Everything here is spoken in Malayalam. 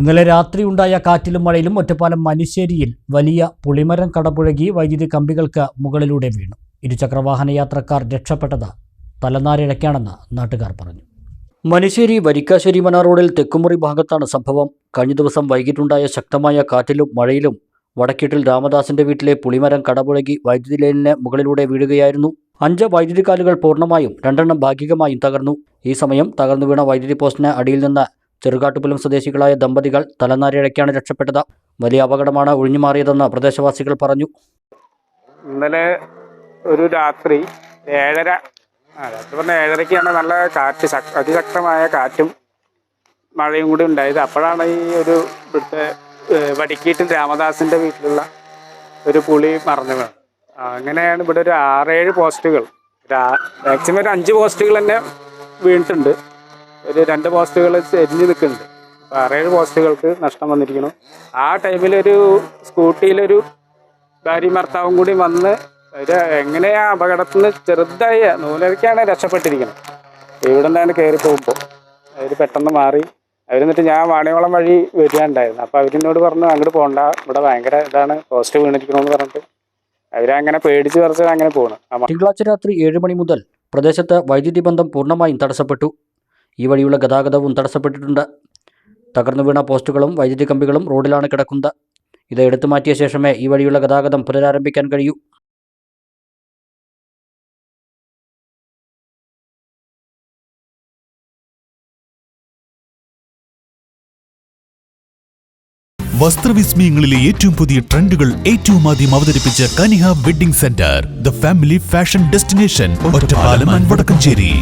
ഇന്നലെ രാത്രി ഉണ്ടായ കാറ്റിലും മഴയിലും ഒറ്റപ്പാലം മനുശ്ശേരിയിൽ വലിയ പുളിമരം കടപുഴകി വൈദ്യുതി കമ്പികൾക്ക് മുകളിലൂടെ വീണു. ഇരുചക്രവാഹന യാത്രക്കാർ രക്ഷപ്പെട്ടത് തലനാരിഴയ്ക്കാണെന്ന് നാട്ടുകാർ പറഞ്ഞു. മനുശ്ശേരി വരിക്കാശ്ശേരി മന റോഡിൽ തെക്കുമുറി ഭാഗത്താണ് സംഭവം. കഴിഞ്ഞ ദിവസം വൈകിട്ടുണ്ടായ ശക്തമായ കാറ്റിലും മഴയിലും വടക്കേട്ടിൽ രാമദാസിന്റെ വീട്ടിലെ പുളിമരം കടപുഴകി വൈദ്യുതി ലൈനിന് മുകളിലൂടെ വീഴുകയായിരുന്നു. അഞ്ച് വൈദ്യുതി കാലുകൾ പൂർണമായും രണ്ടെണ്ണം ഭാഗികമായും തകർന്നു. ഈ സമയം തകർന്നു വീണ വൈദ്യുതി പോസ്റ്റിന് അടിയിൽ നിന്ന് ചെറുകാട്ടുപുലം സ്വദേശികളായ ദമ്പതികൾ തലനാരിഴയ്ക്കാണ് രക്ഷപ്പെട്ടത്. വലിയ അപകടമാണ് ഒഴിഞ്ഞുമാറിയതെന്ന് പ്രദേശവാസികൾ പറഞ്ഞു. ഇന്നലെ ഒരു രാത്രി ഏഴര പറഞ്ഞ ഏഴരയ്ക്കാണ് നല്ല കാറ്റ് അതിശക്തമായ കാറ്റും മഴയും കൂടി ഉണ്ടായത്. അപ്പോഴാണ് ഈ ഒരു ഇവിടുത്തെ വടിക്കീട്ടിൽ രാമദാസിന്റെ വീട്ടിലുള്ള ഒരു പുളി മറന്നു അങ്ങനെയാണ് ഇവിടെ ഒരു ആറേഴ് പോസ്റ്റുകൾ. മാക്സിമം ഒരു അഞ്ച് പോസ്റ്റുകൾ തന്നെ വീണിട്ടുണ്ട്. ഒരു രണ്ട് പോസ്റ്റുകൾ ചെരിഞ്ഞ് നിൽക്കുന്നുണ്ട്. അപ്പോൾ ആറേഴ് പോസ്റ്റുകൾക്ക് നഷ്ടം വന്നിരിക്കുന്നു. ആ ടൈമിലൊരു സ്കൂട്ടിയിലൊരു ഭാര്യയും ഭർത്താവും കൂടി വന്ന് ഒരു എങ്ങനെയാ അപകടത്തിൽ നിന്ന് ചെറുതായ നൂലരക്കാണ് രക്ഷപ്പെട്ടിരിക്കുന്നത്. ഇവിടെ നിന്നാണ് കയറി പോകുമ്പോൾ. അവർ പെട്ടെന്ന് മാറി. അവരെന്നിട്ട് ഞാൻ വാണിയോളം വഴി വരികയുണ്ടായിരുന്നു. അപ്പോൾ അവരെന്നോട് പറഞ്ഞു അങ്ങോട്ട് പോകണ്ട ഇവിടെ ഭയങ്കര ഇതാണ്. പോസ്റ്റ് വീണിരിക്കണമെന്ന് പറഞ്ഞിട്ട്. അവരങ്ങനെ പേടിച്ച് പറിച്ച് അങ്ങനെ പോകണം തിങ്കളാഴ്ച രാത്രി ഏഴ് മണി മുതൽ പ്രദേശത്ത് വൈദ്യുതി ബന്ധം പൂർണമായും തടസ്സപ്പെട്ടു. ഈ വഴിയുള്ള ഗതാഗതവും തടസ്സപ്പെട്ടിട്ടുണ്ട്. തകർന്നു വീണ പോസ്റ്റുകളും വൈദ്യുതി കമ്പികളും റോഡിലാണ് കിടക്കുന്നത്. ഇത് എടുത്തു മാറ്റിയ ശേഷമേ ഈ വഴിയുള്ള ഗതാഗതം പുനരാരംഭിക്കാൻ കഴിയൂ. വസ്ത്രവിസ്മയങ്ങളിലെ ഏറ്റവും പുതിയ ട്രെൻഡുകൾ ഏറ്റവും ആദ്യം അവതരിപ്പിച്ച Kaniha wedding centre the family fashion destination Ottapalam Vadakkanchery.